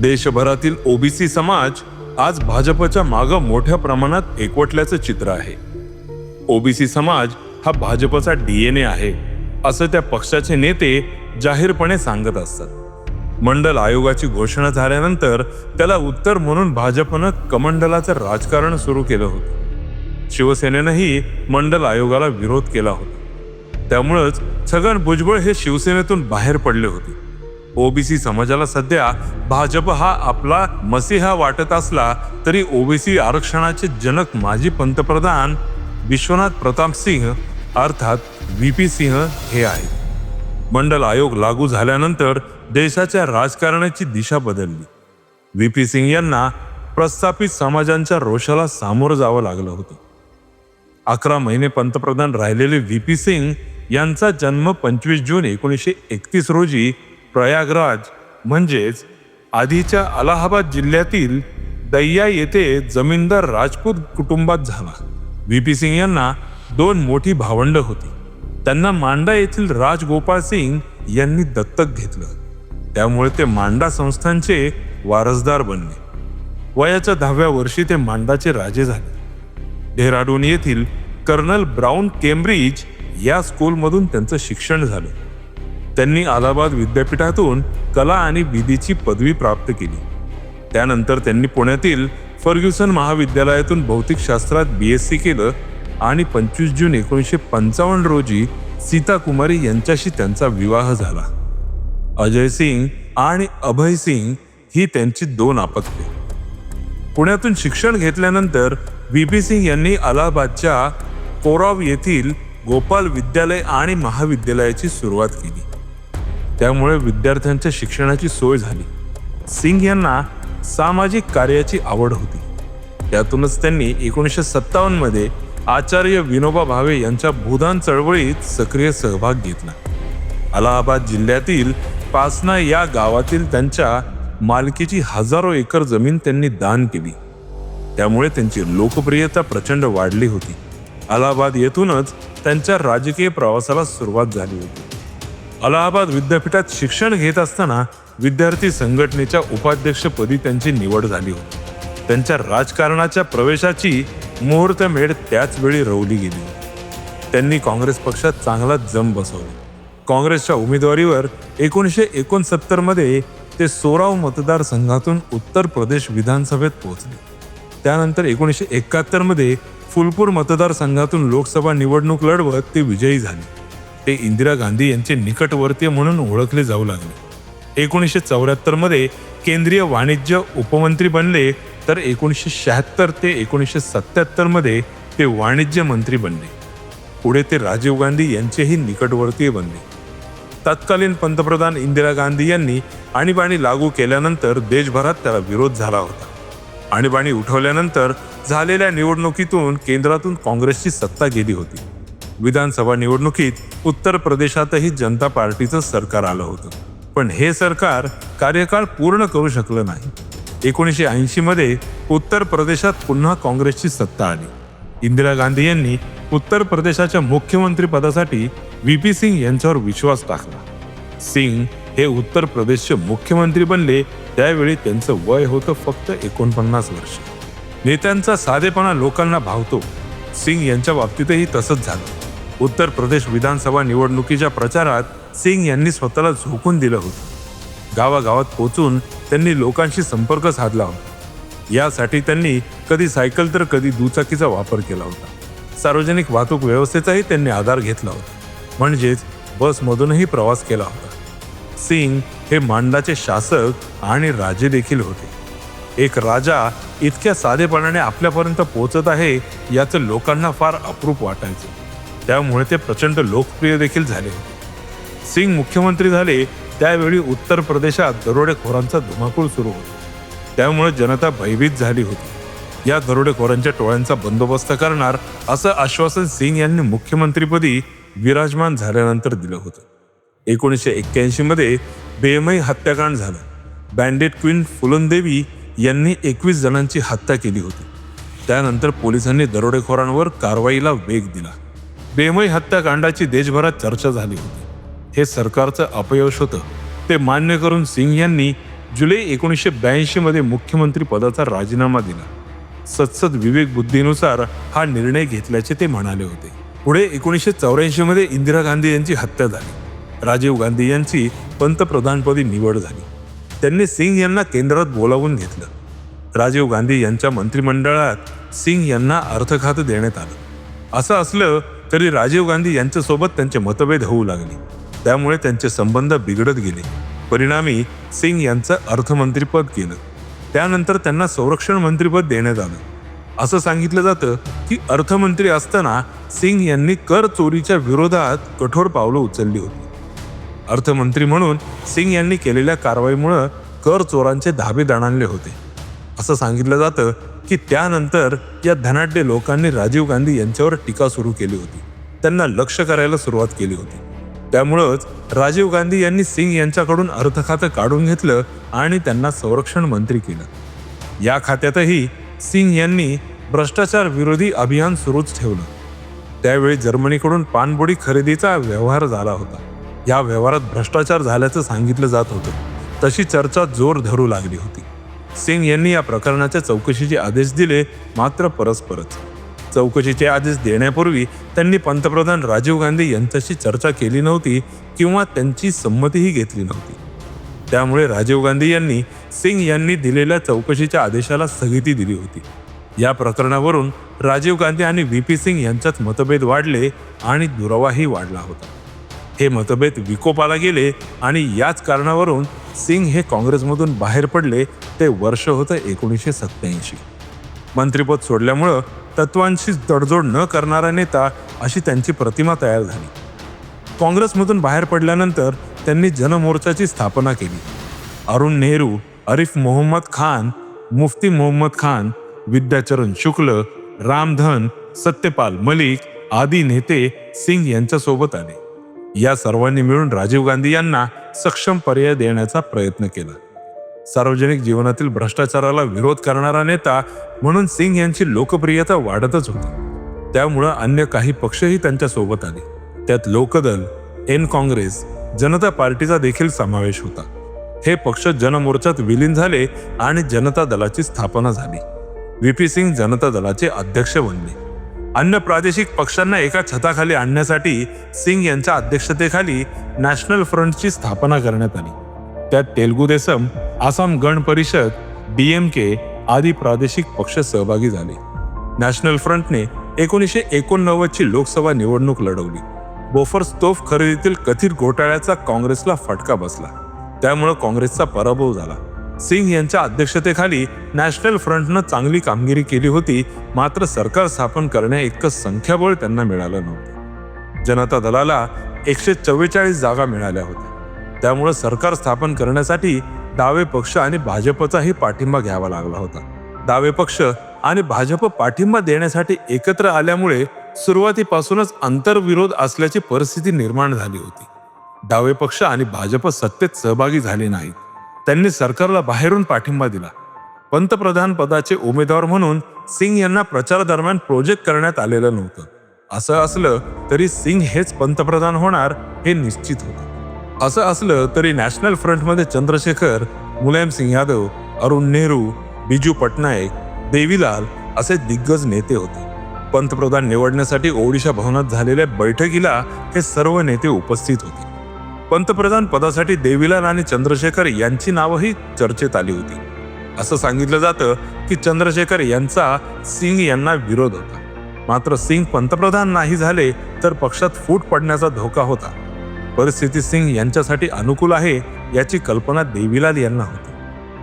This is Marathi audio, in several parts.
देशभरातील ओबीसी समाज आज भाजपच्या मागं मोठ्या प्रमाणात एकवटल्याचं चित्र आहे. ओबीसी समाज हा भाजपचा डीएनए आहे असं त्या पक्षाचे नेते जाहीरपणे सांगत असतात. मंडल आयोगाची घोषणा झाल्यानंतर त्याला उत्तर म्हणून भाजपनं कमंडलाचं राजकारण सुरू केलं होतं. शिवसेनेनंही मंडल आयोगाला विरोध केला होता. त्यामुळंच छगन भुजबळ हे शिवसेनेतून बाहेर पडले होते. ओबीसी समाजाला सध्या भाजप हा आपला मसीहा वाटत असला तरी ओबीसी आरक्षणाचे जनक माजी पंतप्रधान विश्वनाथ प्रताप सिंह अर्थात व्ही पी सिंह हे आहेत. मंडल आयोग लागू झाल्यानंतर देशाच्या राजकारणाची दिशा बदलली. व्ही पी सिंग यांना प्रस्थापित समाजांच्या रोषाला सामोरं जावं लागलं होतं. अकरा महिने पंतप्रधान राहिलेले व्ही पी सिंग यांचा जन्म पंचवीस जून एकोणीसशे एकतीस रोजी प्रयागराज म्हणजेच आधीच्या अलाहाबाद जिल्ह्यातील दैया येथे जमीनदार राजपूत कुटुंबात झाला. व्ही. पी. सिंग यांना दोन मोठी भावंड होती. त्यांना मांडा येथील राजगोपाळ सिंग यांनी दत्तक घेतलं. त्यामुळे ते मांडा संस्थांचे वारसदार बनले. वयाच्या दहाव्या वर्षी ते मांडाचे राजे झाले. डेहराडून येथील कर्नल ब्राऊन केम्ब्रिज या स्कूलमधून त्यांचं शिक्षण झालं. त्यांनी अलाहाबाद विद्यापीठातून कला आणि विधीची पदवी प्राप्त केली. त्यानंतर त्यांनी पुण्यातील फर्ग्युसन महाविद्यालयातून भौतिकशास्त्रात बी एस सी केलं आणि पंचवीस जून एकोणीसशे पंचावन्न रोजी सीता कुमारी यांच्याशी त्यांचा विवाह झाला. अजय सिंग आणि अभय सिंग ही त्यांची दोन अपत्ये पुण्यातून शिक्षण घेतल्यानंतर व्ही पी सिंग यांनी अलाहाबादच्या कोराव येथील गोपाल विद्यालय आणि महाविद्यालयाची सुरुवात केली. त्यामुळे विद्यार्थ्यांच्या शिक्षणाची सोय झाली. सिंग यांना सामाजिक कार्याची आवड होती. त्यातूनच त्यांनी एकोणीसशे सत्तावन्नमध्ये आचार्य विनोबा भावे यांच्या भूदान चळवळीत सक्रिय सहभाग घेतला. अलाहाबाद जिल्ह्यातील पासना या गावातील त्यांच्या मालकीची हजारो एकर जमीन त्यांनी दान केली. त्यामुळे त्यांची लोकप्रियता प्रचंड वाढली होती. अलाहाबाद येथूनच त्यांच्या राजकीय प्रवासाला सुरुवात झाली होती. अलाहाबाद विद्यापीठात शिक्षण घेत असताना विद्यार्थी संघटनेच्या उपाध्यक्षपदी त्यांची निवड झाली होती. त्यांच्या राजकारणाच्या प्रवेशाची मुहूर्तमेढ त्याच वेळी रवली गेली त्यांनी काँग्रेस पक्षात चांगला जम बसवला. काँग्रेसच्या उमेदवारीवर एकोणीसशे एकोणसत्तरमध्ये ते सोराव मतदारसंघातून उत्तर प्रदेश विधानसभेत पोहोचले. त्यानंतर एकोणीसशे एकाहत्तरमध्ये फुलपूर मतदारसंघातून लोकसभा निवडणूक लढवत ते विजयी झाले. ते इंदिरा गांधी यांचे निकटवर्तीय म्हणून ओळखले जाऊ लागले. एकोणीसशे चौऱ्याहत्तरमध्ये केंद्रीय वाणिज्य उपमंत्री बनले तर एकोणीसशे शहात्तर ते एकोणीसशे सत्त्याहत्तरमध्ये ते वाणिज्य मंत्री बनले. पुढे ते राजीव गांधी यांचेही निकटवर्तीय बनले. तत्कालीन पंतप्रधान इंदिरा गांधी यांनी आणीबाणी लागू केल्यानंतर देशभरात त्याला विरोध झाला होता. आणीबाणी उठवल्यानंतर झालेल्या निवडणुकीतून केंद्रातून काँग्रेसची सत्ता गेली होती. विधानसभा निवडणुकीत उत्तर प्रदेशातही जनता पार्टीचं सरकार आलं होतं. पण हे सरकार कार्यकाळ पूर्ण करू शकलं नाही. एकोणीसशे ऐंशी मध्ये उत्तर प्रदेशात पुन्हा काँग्रेसची सत्ता आली. इंदिरा गांधी यांनी उत्तर प्रदेशाच्या मुख्यमंत्रीपदासाठी व्ही पी सिंग यांच्यावर विश्वास टाकला. सिंग हे उत्तर प्रदेशचे मुख्यमंत्री बनले त्यावेळी त्यांचं वय होतं फक्त एकोणपन्नास वर्ष. नेत्यांचा साधेपणा लोकांना भावतो. सिंग यांच्या बाबतीतही तसंच झालं. उत्तर प्रदेश विधानसभा निवडणुकीच्या प्रचारात सिंग यांनी स्वतःला झोकून दिलं होतं. गावागावात पोचून त्यांनी लोकांशी संपर्क साधला होता. यासाठी त्यांनी कधी सायकल तर कधी दुचाकीचा वापर केला होता. सार्वजनिक वाहतूक व्यवस्थेचाही त्यांनी आधार घेतला होता. म्हणजेच बसमधूनही प्रवास केला होता. सिंग हे मांडाचे शासक आणि राजे देखील होते. एक राजा इतक्या साधेपणाने आपल्यापर्यंत पोचत आहे याचं लोकांना फार अप्रूप वाटायचं. त्यामुळे ते प्रचंड लोकप्रिय देखील झाले. होते सिंग मुख्यमंत्री झाले त्यावेळी उत्तर प्रदेशात दरोडेखोरांचा धुमाकूळ सुरू. होता त्यामुळे जनता भयभीत झाली होती. या दरोडेखोरांच्या टोळ्यांचा बंदोबस्त करणार असं आश्वासन सिंग यांनी मुख्यमंत्रीपदी विराजमान झाल्यानंतर दिलं होतं. एकोणीसशे एक्क्याऐंशीमध्ये बेमई हत्याकांड झालं. बँडेड क्वीन फुलनदेवी यांनी एकवीस जणांची हत्या केली होती. त्यानंतर पोलिसांनी दरोडेखोरांवर कारवाईला वेग दिला. बेमई हत्याकांडाची देशभरात चर्चा झाली होती. हे सरकारचं अपयश होतं. ते मान्य करून सिंग यांनी जुलै एकोणीसशे ब्याऐंशीमध्ये मुख्यमंत्री पदाचा राजीनामा दिला. सत्सद विवेक बुद्धीनुसार हा निर्णय घेतल्याचे ते म्हणाले होते. पुढे एकोणीसशे चौऱ्याऐंशीमध्ये इंदिरा गांधी यांची हत्या झाली. राजीव गांधी यांची पंतप्रधानपदी निवड झाली. त्यांनी सिंग यांना केंद्रात बोलावून घेतलं. राजीव गांधी यांच्या मंत्रिमंडळात सिंग यांना अर्थखातं देण्यात आलं. असं असलं तरी राजीव गांधी यांच्यासोबत त्यांचे मतभेद होऊ लागले. त्यामुळे त्यांचे संबंध बिघडत गेले. परिणामी सिंग यांचं अर्थमंत्रीपद केलं त्यानंतर त्यांना संरक्षण मंत्रीपद देण्यात आलं. असं सांगितलं जातं की अर्थमंत्री असताना सिंग यांनी कर चोरीच्या विरोधात कठोर पावलं उचलली होती. अर्थमंत्री म्हणून सिंग यांनी केलेल्या कारवाईमुळं कर चोरांचे धाबे दणाणले होते. असं सांगितलं जातं की त्यानंतर या धनाढ्य लोकांनी राजीव गांधी यांच्यावर टीका सुरू केली होती. त्यांना लक्ष करायला सुरुवात केली होती. त्यामुळंच राजीव गांधी यांनी सिंग यांच्याकडून अर्थ खातं काढून घेतलं आणि त्यांना संरक्षण मंत्री केलं. या खात्यातही सिंग यांनी भ्रष्टाचार विरोधी अभियान सुरूच ठेवलं. त्यावेळी जर्मनीकडून पाणबुडी खरेदीचा व्यवहार झाला होता. या व्यवहारात भ्रष्टाचार झाल्याचं सांगितलं जात होतं. तशी चर्चा जोर धरू लागली होती. सिंग यांनी या प्रकरणाच्या चौकशीचे आदेश दिले मात्र परस्परच चौकशीचे आदेश देण्यापूर्वी त्यांनी पंतप्रधान राजीव गांधी यांच्याशी चर्चा केली नव्हती किंवा त्यांची संमतीही घेतली नव्हती. त्यामुळे राजीव गांधी यांनी सिंग यांनी दिलेल्या चौकशीच्या आदेशाला स्थगिती दिली होती. या प्रकरणावरून राजीव गांधी आणि व्ही पी सिंग यांच्यात मतभेद वाढले आणि दुरावाही वाढला होता. हे मतभेद विकोपाला गेले आणि याच कारणावरून सिंग हे काँग्रेसमधून बाहेर पडले ते वर्ष होतं एकोणीसशे सत्त्याऐंशी. मंत्रिपद सोडल्यामुळं तत्वांशी तडजोड न करणारा नेता अशी त्यांची प्रतिमा तयार झाली. काँग्रेसमधून बाहेर पडल्यानंतर त्यांनी जनमोर्चाची स्थापना केली. अरुण नेहरू अरिफ मोहम्मद खान मुफ्ती मोहम्मद खान विद्याचरण शुक्ल रामधन सत्यपाल मलिक आदी नेते सिंग यांच्यासोबत आले. या सर्वांनी मिळून राजीव गांधी यांना सक्षम पर्याय देण्याचा प्रयत्न केला. सार्वजनिक जीवनातील भ्रष्टाचाराला विरोध करणारा नेता म्हणून सिंग यांची लोकप्रियता वाढतच होती. त्यामुळं अन्य काही पक्षही त्यांच्यासोबत आले. त्यात लोकदल एन काँग्रेस जनता पार्टीचा देखील समावेश होता. हे पक्ष जनमोर्चात विलीन झाले आणि जनता दलाची स्थापना झाली. व्ही पी सिंग जनता दलाचे अध्यक्ष बनले. अन्य प्रादेशिक पक्षांना एका छताखाली आणण्यासाठी सिंग यांच्या अध्यक्षतेखाली नॅशनल फ्रंटची स्थापना करण्यात आली. त्यात तेलगू देसम आसाम गण परिषद डीएमके आदी प्रादेशिक पक्ष सहभागी झाले. नॅशनल फ्रंटने एकोणीसशे एकोणनव्वदची लोकसभा निवडणूक लढवली. बोफर्स तोफ खरेदीतील कथित घोटाळ्याचा काँग्रेसला फटका बसला. त्यामुळे काँग्रेसचा पराभव झाला. सिंग यांच्या अध्यक्षतेखाली नॅशनल फ्रंटनं चांगली कामगिरी केली होती. मात्र सरकार स्थापन करण्या इतकं संख्याबळ त्यांना मिळालं नव्हतं. जनता दलाला एकशे चव्वेचाळीस जागा मिळाल्या होत्या. त्यामुळे सरकार स्थापन करण्यासाठी डावे पक्ष आणि भाजपचाही पाठिंबा घ्यावा लागला होता. डावे पक्ष आणि भाजप पाठिंबा देण्यासाठी एकत्र आल्यामुळे सुरुवातीपासूनच आंतरविरोध असल्याची परिस्थिती निर्माण झाली होती. डावे पक्ष आणि भाजप सत्तेत सहभागी झाले नाहीत. त्यांनी सरकारला बाहेरून पाठिंबा दिला. पंतप्रधान पदाचे उमेदवार म्हणून सिंग यांना प्रचार दरम्यान प्रोजेक्ट करण्यात आलेलं नव्हतं. असं असलं तरी सिंग हेच पंतप्रधान होणार हे निश्चित होतं. असं असलं तरी नॅशनल फ्रंटमध्ये चंद्रशेखर मुलायम सिंग यादव अरुण नेहरू बिजू पटनायक देवीलाल असे दिग्गज नेते होते. पंतप्रधान निवडण्यासाठी ओडिशा भवनात झालेल्या बैठकीला हे सर्व नेते उपस्थित होते. पंतप्रधान पदासाठी देवीलाल आणि चंद्रशेखर यांची नावही चर्चेत आली होती. असं सांगितलं जातं की चंद्रशेखर यांचा सिंग यांना विरोध होता. मात्र सिंग पंतप्रधान नाही झाले तर पक्षात फूट पडण्याचा धोका होता. परिस्थिती सिंग यांच्यासाठी अनुकूल आहे याची कल्पना देवीलाल यांना होती.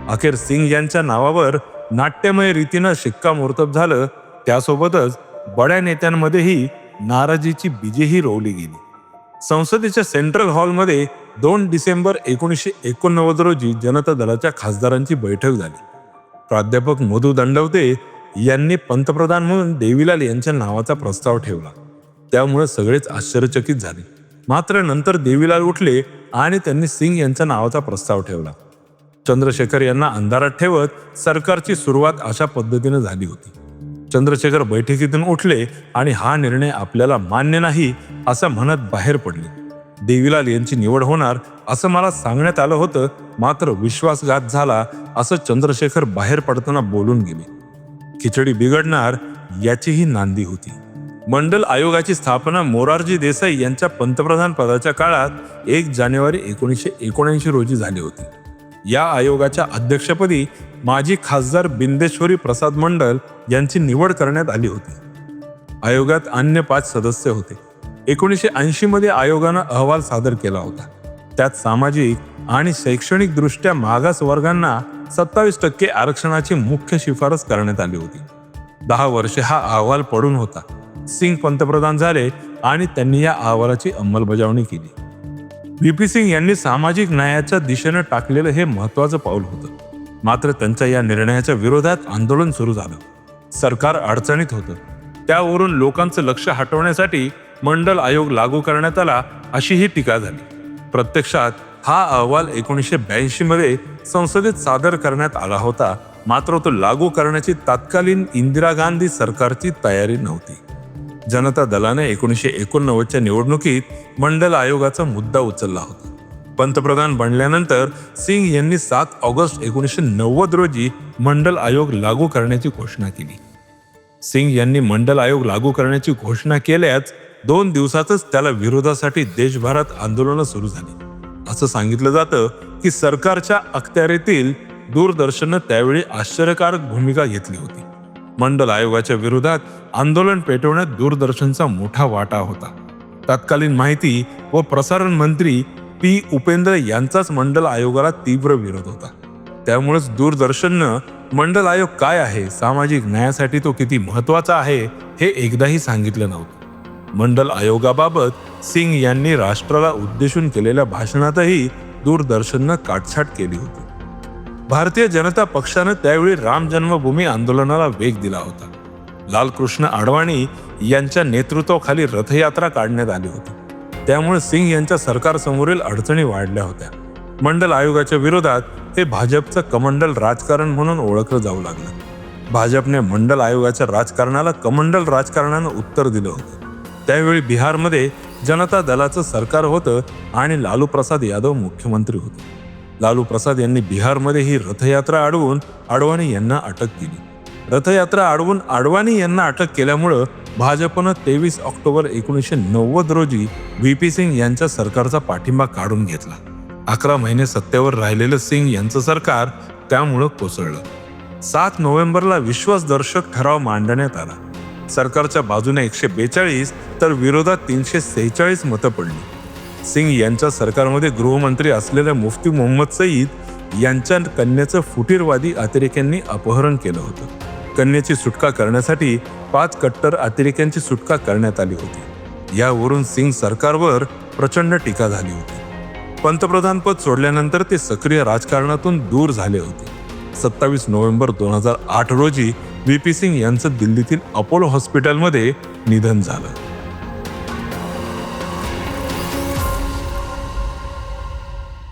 अखेर सिंग यांच्या नावावर नाट्यमय रीतीनं शिक्कामोर्तब झालं. त्यासोबतच बड्या नेत्यांमध्येही नाराजीची बीजेही रोवली गेली. संसदेच्या सेंट्रल हॉलमध्ये दोन डिसेंबर एकोणीसशे एकोणनव्वद रोजी जनता दलाच्या खासदारांची बैठक झाली. प्राध्यापक मधू दंडवते यांनी पंतप्रधान म्हणून देवीलाल यांच्या नावाचा प्रस्ताव ठेवला. त्यामुळे सगळेच आश्चर्यचकित झाले. मात्र नंतर देवीलाल उठले आणि त्यांनी सिंग यांच्या नावाचा प्रस्ताव ठेवला. चंद्रशेखर यांना अंधारात ठेवत सरकारची सुरुवात अशा पद्धतीने झाली होती. चंद्रशेखर बैठकीतून उठले आणि हा निर्णय आपल्याला मान्य नाही असं म्हणत बाहेर पडले. देवीलाल यांची निवड होणार असं मला सांगण्यात आलं होतं मात्र विश्वासघात झाला असं चंद्रशेखर बाहेर पडताना बोलून गेले. खिचडी बिघडणार याचीही नांदी होती. मंडल आयोगाची स्थापना मोरारजी देसाई यांच्या पंतप्रधान पदाच्या काळात एक जानेवारी एकोणीसशे एकोणऐंशी रोजी झाली होती. या आयोगाच्या अध्यक्षपदी माजी खासदार बिंदेश्वरी प्रसाद मंडल यांची निवड करण्यात आली होती. आयोगात अन्य पाच सदस्य होते. एकोणीसशे ऐंशीमध्ये आयोगानं अहवाल सादर केला होता. त्यात सामाजिक आणि शैक्षणिकदृष्ट्या मागास वर्गांना सत्तावीस टक्के आरक्षणाची मुख्य शिफारस करण्यात आली होती. दहा वर्षे हा अहवाल पडून होता. सिंग पंतप्रधान झाले आणि त्यांनी या अहवालाची अंमलबजावणी केली. व्ही पी सिंग यांनी सामाजिक न्यायाच्या दिशेनं टाकलेलं हे महत्वाचं पाऊल होतं. मात्र त्यांच्या या निर्णयाच्या विरोधात आंदोलन सुरू झालं. सरकार अडचणीत होतं. त्यावरून लोकांचं लक्ष हटवण्यासाठी मंडल आयोग लागू करण्यात आला अशी ही टीका झाली. प्रत्यक्षात हा अहवाल एकोणीसशे ब्याऐंशीमध्ये संसदेत सादर करण्यात आला होता. मात्र तो लागू करण्याची तत्कालीन इंदिरा गांधी सरकारची तयारी नव्हती. जनता दलाने एकोणीसशे एकोणनव्वदच्या निवडणुकीत मंडल आयोगाचा मुद्दा उचलला होता. पंतप्रधान बनल्यानंतर सिंग यांनी सात ऑगस्ट एकोणीसशे नव्वद रोजी मंडल आयोग लागू करण्याची घोषणा केली. सिंग यांनी मंडल आयोग लागू करण्याची घोषणा केल्याच दोन दिवसातच त्याला विरोधासाठी देशभरात आंदोलनं सुरू झाली. असं सांगितलं जातं की सरकारच्या अखत्यारीतील दूरदर्शननं त्यावेळी आश्चर्यकारक भूमिका घेतली होती. मंडल आयोगाच्या विरोधात आंदोलन पेटवण्यात दूरदर्शनचा मोठा वाटा होता. तत्कालीन माहिती व प्रसारण मंत्री पी. उपेंद्र यांचाच मंडल आयोगाला तीव्र विरोध होता. त्यामुळेच दूरदर्शननं मंडल आयोग काय आहे सामाजिक न्यायासाठी तो किती महत्त्वाचा आहे हे एकदाही सांगितलं नव्हतं. मंडल आयोगाबाबत सिंग यांनी राष्ट्राला उद्देशून केलेल्या भाषणातही दूरदर्शननं काटछाट केली होती. भारतीय जनता पक्षानं त्यावेळी राम जन्मभूमी आंदोलनाला वेग दिला होता. लालकृष्ण आडवाणी यांच्या नेतृत्वाखाली रथयात्रा काढण्यात आली होती. त्यामुळे सिंग यांच्या सरकारसमोरील अडचणी वाढल्या होत्या. मंडल आयोगाच्या विरोधात हे भाजपचं कमंडल राजकारण म्हणून ओळखलं जाऊ लागलं. भाजपने मंडल आयोगाच्या राजकारणाला कमंडल राजकारणानं उत्तर दिलं होतं. त्यावेळी बिहारमध्ये जनता दलाचं सरकार होतं आणि लालू प्रसाद यादव मुख्यमंत्री होते. लालू प्रसाद यांनी बिहारमध्ये ही रथयात्रा अडवून आडवाणी यांना अटक केली. रथयात्रा अडवून आडवाणी यांना अटक केल्यामुळं भाजपनं तेवीस ऑक्टोबर एकोणीसशे नव्वद रोजी व्ही पी सिंग यांच्या सरकारचा पाठिंबा काढून घेतला. अकरा महिने सत्तेवर राहिलेलं सिंग यांचं सरकार त्यामुळं कोसळलं. सात नोव्हेंबरला विश्वासदर्शक ठराव मांडण्यात आला. सरकारच्या बाजूने एकशे बेचाळीस तर विरोधात तीनशे सेहेचाळीस मतं पडली. सिंग यांच्या सरकारमध्ये गृहमंत्री असलेल्या मुफ्ती मोहम्मद सईद यांच्या कन्याचं फुटीरवादी अतिरेक्यांनी अपहरण केलं होतं. कन्याची सुटका करण्यासाठी पाच कट्टर अतिरेक्यांची सुटका करण्यात आली होती. यावरून सिंग सरकारवर प्रचंड टीका झाली होती. पंतप्रधानपद सोडल्यानंतर ते सक्रिय राजकारणातून दूर झाले होते. सत्तावीस नोव्हेंबर दोन हजार आठ रोजी व्ही पी सिंग यांचं दिल्लीतील अपोलो हॉस्पिटलमध्ये निधन झालं.